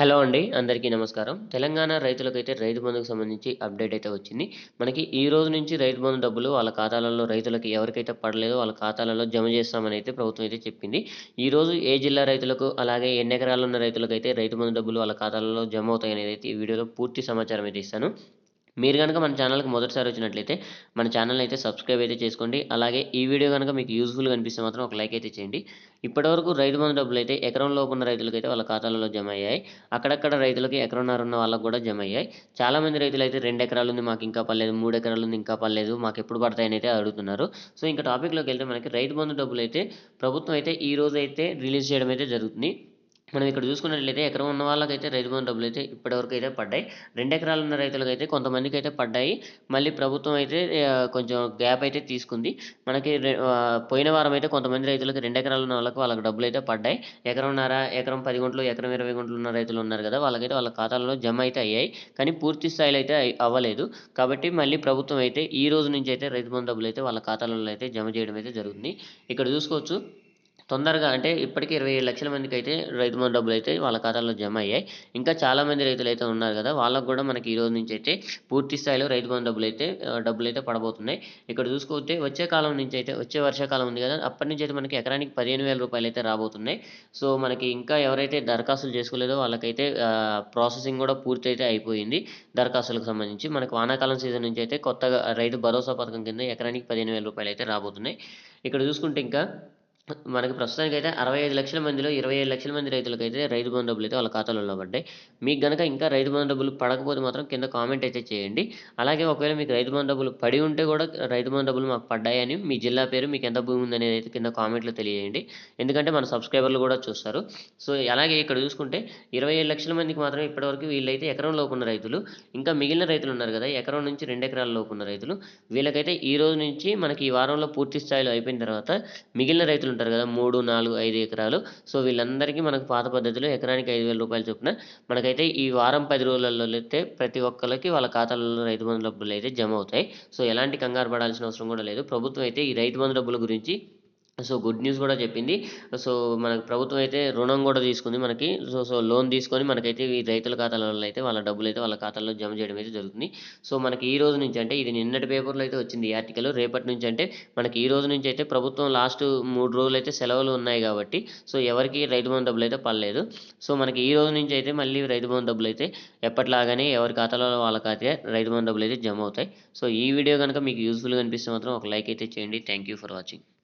Hello అండి అందరికీ నమస్కారం. తెలంగాణ రైతులకైతే రైతు బంధుకు సంబంధించి అప్డేట్ అయితే వచ్చింది. మనకి ఈ రోజు నుంచి రైతు బంధు డబ్బులు వాళ్ళ ఖాతాలలో రైతులకి ఎవరికైతే పడలేదో వాళ్ళ ఖాతాలలో జమ చేస్తామని అయితే ప్రభుత్వం అయితే చెప్పింది. ఈ రోజు ఏ జిల్లా రైతులకు అలాగే ఎన్ని ఎకరాలు ఉన్న రైతులకైతే రైతు బంధు డబ్బులు వాళ్ళ ఖాతాలలో జమ అవుతాయి అనేది అయితే ఈ వీడియోలో పూర్తి సమాచారం అయితే ఇస్తాను. మీరు కనుక మన ఛానల్కి మొదటిసారి వచ్చినట్లయితే మన ఛానల్ అయితే సబ్స్క్రైబ్ అయితే చేసుకోండి. అలాగే ఈ వీడియో కనుక మీకు యూస్ఫుల్గా అనిపిస్తే మాత్రం ఒక లైక్ అయితే చేయండి. ఇప్పటివరకు రైతు బంధు డబ్బులు అయితే ఎకరంలోపు ఉన్న రైతులకైతే వాళ్ళ ఖాతాలలో జమ అయ్యాయి. అక్కడక్కడ రైతులకి ఎకరన్నర ఉన్న వాళ్ళకి కూడా జమ అయ్యాయి. చాలామంది రైతులు అయితే రెండు ఎకరాలు ఉంది మాకు ఇంకా పర్లేదు మూడు ఎకరాలు ఉంది ఇంకా పర్లేదు మాకు ఎప్పుడు పడతాయని అయితే అడుగుతున్నారు. సో ఇంకా టాపిక్లోకి వెళ్తే మనకి రైతు బంధు డబ్బులు అయితే ప్రభుత్వం అయితే ఈ రోజు అయితే రిలీజ్ చేయడం అయితే జరుగుతుంది. మనం ఇక్కడ చూసుకున్నట్లయితే ఎకరం ఉన్న వాళ్ళకైతే రైతు బంధు డబ్బులు అయితే ఇప్పటివరకు అయితే పడ్డాయి. రెండు ఎకరాలు ఉన్న రైతులకు అయితే కొంతమందికి అయితే పడ్డాయి. మళ్ళీ ప్రభుత్వం అయితే కొంచెం గ్యాప్ అయితే తీసుకుంది. మనకి పోయిన వారం అయితే కొంతమంది రైతులకు రెండు ఎకరాలు ఉన్న వాళ్ళకి వాళ్ళకి డబ్బులు అయితే పడ్డాయి. ఎకరంన్నర ఎకరం పది గుంటలు ఎకరం ఇరవై గుంటలు ఉన్న రైతులు ఉన్నారు కదా వాళ్ళకైతే వాళ్ళ ఖాతాలలో జమ అయితే అయ్యాయి. కానీ పూర్తి స్థాయిలో అయితే అవ్వలేదు. కాబట్టి మళ్ళీ ప్రభుత్వం అయితే ఈ రోజు నుంచి అయితే రైతు బంధు డబ్బులు అయితే వాళ్ళ ఖాతాలలో అయితే జమ చేయడం అయితే జరుగుతుంది. ఇక్కడ చూసుకోవచ్చు. తొందరగా అంటే ఇప్పటికీ ఇరవై ఏడు లక్షల మందికి అయితే రైతు బంధు డబ్బులు అయితే వాళ్ళ ఖాతాల్లో జమ అయ్యాయి. ఇంకా చాలామంది రైతులు అయితే ఉన్నారు కదా వాళ్ళకు కూడా మనకి ఈ రోజు నుంచి అయితే పూర్తి స్థాయిలో రైతు బంధు డబ్బులు అయితే డబ్బులు అయితే పడబోతున్నాయి. ఇక్కడ చూసుకుంటే వచ్చే కాలం నుంచి అయితే వచ్చే వర్షాకాలం ఉంది కదా అప్పటి నుంచి అయితే మనకి ఎకరానికి పదిహేను వేల రూపాయలు అయితే రాబోతున్నాయి. సో మనకి ఇంకా ఎవరైతే దరఖాస్తులు చేసుకోలేదో వాళ్ళకైతే ప్రాసెసింగ్ కూడా పూర్తి అయితే అయిపోయింది. దరఖాస్తులకు సంబంధించి మనకి వానాకాలం సీజన్ నుంచి అయితే కొత్తగా రైతు భరోసా పథకం కింద ఎకరానికి పదిహేను వేల రూపాయలు అయితే రాబోతున్నాయి. ఇక్కడ చూసుకుంటే ఇంకా మనకి ప్రస్తుతానికి అయితే అరవై ఐదు లక్షల మందిలో ఇరవై ఏడు లక్షల మంది రైతులకైతే రైతు బంధు డబ్బులు అయితే వాళ్ళ ఖాతాలలో పడ్డాయి. మీకు గనక ఇంకా రైతు బంధు డబ్బులు పడకపోతే మాత్రం కింద కామెంట్ అయితే చేయండి. అలాగే ఒకవేళ మీకు రైతు బంధు డబ్బులు పడి ఉంటే కూడా రైతు బంధు డబ్బులు మాకు పడ్డాయని మీ జిల్లా పేరు మీకు ఎంత భూమి ఉంది అనేది అయితే కింద కామెంట్లో తెలియజేయండి. ఎందుకంటే మన సబ్స్క్రైబర్లు కూడా చూస్తారు. సో అలాగే ఇక్కడ చూసుకుంటే ఇరవై ఏడు లక్షల మందికి మాత్రం ఇప్పటివరకు వీళ్ళైతే ఎకరం లోపు ఉన్న రైతులు. ఇంకా మిగిలిన రైతులు ఉన్నారు కదా ఎకరం నుంచి రెండు ఎకరాల లోపు ఉన్న రైతులు. వీళ్ళకైతే ఈ రోజు నుంచి మనకి ఈ వారంలో పూర్తి స్థాయిలో అయిపోయిన తర్వాత మిగిలిన రైతులు ఉంటారు కదా మూడు నాలుగు ఐదు ఎకరాలు. సో వీళ్ళందరికీ మనకు పాత పద్ధతిలో ఎకరానికి ఐదు వేల రూపాయలు చొప్పున మనకైతే ఈ వారం పది రోజులలో అయితే ప్రతి ఒక్కరికి వాళ్ళ ఖాతాలలో రైతు బంధు డబ్బులు అయితే జమ అవుతాయి. సో ఎలాంటి కంగారు పడాల్సిన అవసరం కూడా లేదు. ప్రభుత్వం అయితే ఈ రైతు బంధు డబ్బుల గురించి సో గుడ్ న్యూస్ కూడా చెప్పింది. సో మనకు ప్రభుత్వం అయితే రుణం కూడా తీసుకుంది మనకి. సో సో లోన్ తీసుకొని మనకైతే ఈ రైతుల ఖాతాలలో అయితే వాళ్ళ డబ్బులు అయితే వాళ్ళ ఖాతాల్లో జమ చేయడం అయితే జరుగుతుంది. సో మనకి ఈ రోజు నుంచి అంటే ఇది నిన్నటి పేపర్లో అయితే వచ్చింది ఈ ఆర్టికల్. రేపటి నుంచి అంటే మనకి ఈ రోజు నుంచి అయితే ప్రభుత్వం లాస్ట్ మూడు రోజులు అయితే సెలవులు ఉన్నాయి కాబట్టి సో ఎవరికి రైతు బంధు డబ్బులు అయితే పడలేదు. సో మనకి ఈ రోజు నుంచి అయితే మళ్ళీ రైతు బంధు డబ్బులు అయితే ఎప్పటిలాగానే ఎవరి ఖాతాలో వాళ్ళ ఖాతా రైతు బంధు డబ్బులు అయితే జమ అవుతాయి. సో ఈ వీడియో కనుక మీకు యూస్ఫుల్గా అనిపిస్తే మాత్రం ఒక లైక్ అయితే చేయండి. Thank you for watching.